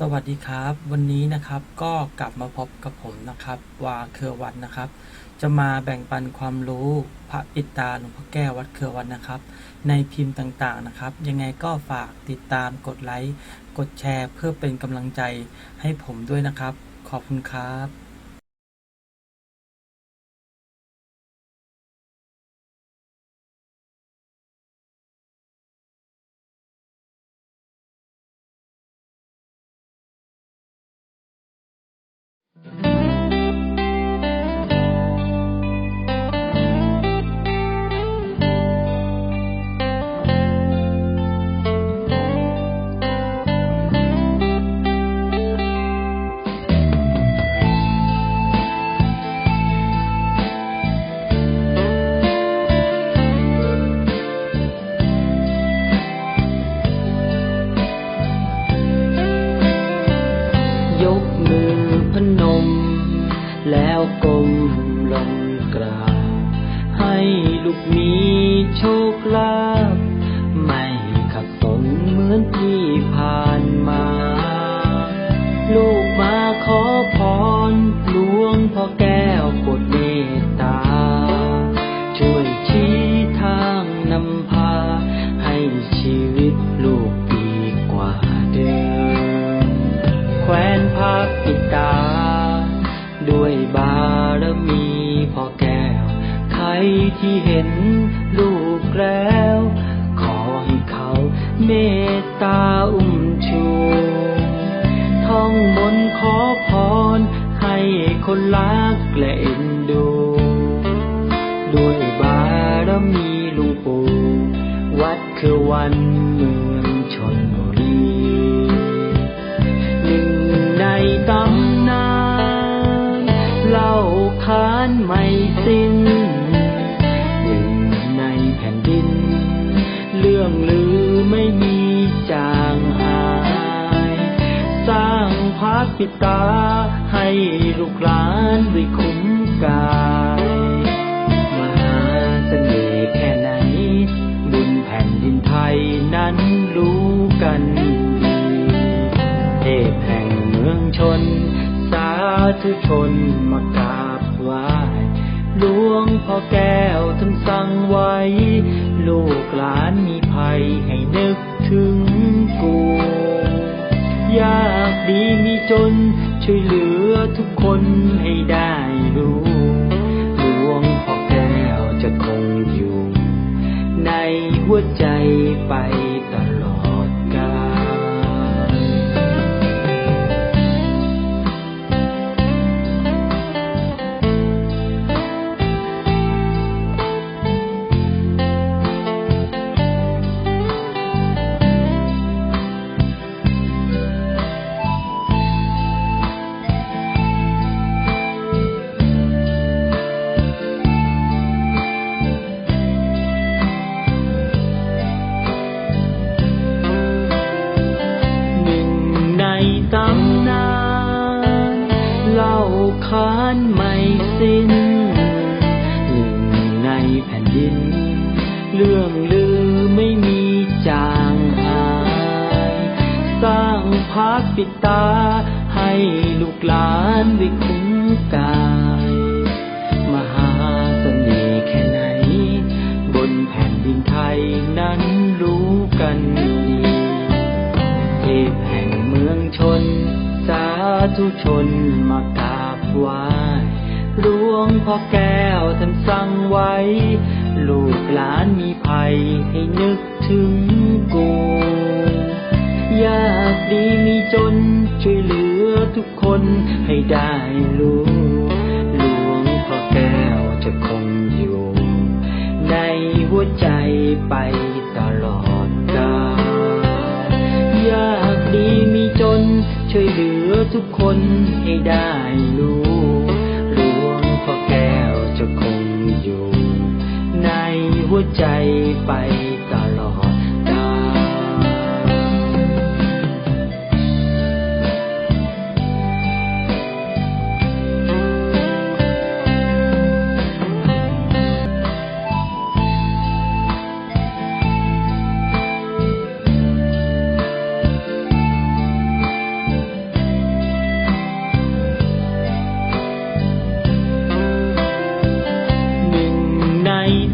สวัสดีครับ วันนี้นะครับก็กลับมาพบกับผมนะครับวาเครือวัดนะครับ จะมาแบ่งปันความรู้พระปิตาหลวงพ่อแก้ววัดเครือวัดนะครับ ในพิมพ์ต่างๆนะครับ ยังไงก็ฝากติดตามกดไลค์กดแชร์ เพื่อเป็นกำลังใจให้ผมด้วยนะครับ ขอบคุณครับ ยกมือพนม แล้วก้มลงกราบให้ลูกมีโชคลาภไม่ขัดสนเหมือนที่ ที่เห็นลูกแล้ว ขอให้เขาเมตตาอุ้มชูท่องมนต์ขอพร ให้คนรักและเอ็นดู ด้วยบารมีลุงปู่วัดคือวันเมืองชนบุรีหนึ่งในตำนานเล่าขานไม่สิ้น พระปิตา ให้ลูกหลานด้วยคุ้มกายมหาเสน่ห์แค่ไหน บุญแผ่นดินไทยนั้นรู้กันดีเทพแห่งเมืองชน สาธุชนมากราบไหว้หลวงพ่อแก้วท่านสั่งไว้ ลูกหลานมีภัยให้ จน ช่วยเหลือทุกคนให้ได้รู้หลวงพ่อแก้วจะคงอยู่ ในหัวใจไป ตำนานเล่าขานไม่สิ้นหนึ่งในแผ่นดิน เรื่องลือไม่มีจางหาย สร้างพระปิตาให้ลูกหลานได้คุ้มกาย พ่อแก้วท่านสั่งไว้ ลูกหลานมีภัยให้นึกถึงกูยากดีมีจนช่วยเหลือทุกคนให้ได้รู้หลวงพ่อแก้วจะคงอยู่ ในหัวใจไปตลอดกาลยากดีมีจนช่วยเหลือทุกคนให้ได้รู้ หัวใจไป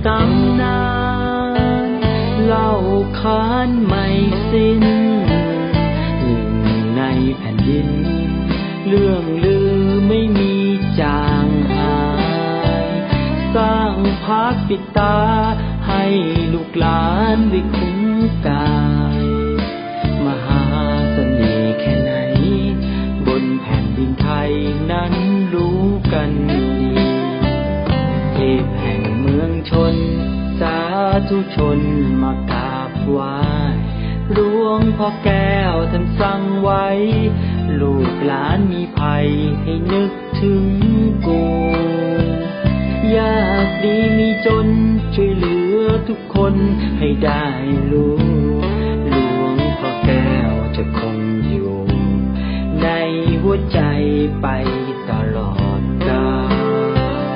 ตำนานเล่าขานไม่สิ้นหนึ่งในแผ่นดิน เรื่องลือไม่มีจางหาย สร้างพักปิดตาให้ลูกหลานได้คุ้มกาาธุชนมากราบไหว้หลวงพ่อแก้วท่านสั่งไว้ ลูกหลานมีภัยให้นึกถึงกูยากดีมีจนช่วยเหลือทุกคนให้ได้รู้หลวงพ่อแก้วจะคงอยู่ ในหัวใจไปตลอดกา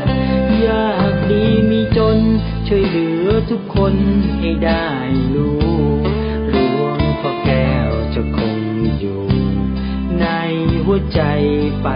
ลยากดีมีจนช่วยเหลือ ทุกคนให้ได้รู้รวงพ่อแก้วจะคงอยู่ ในหัวใจไป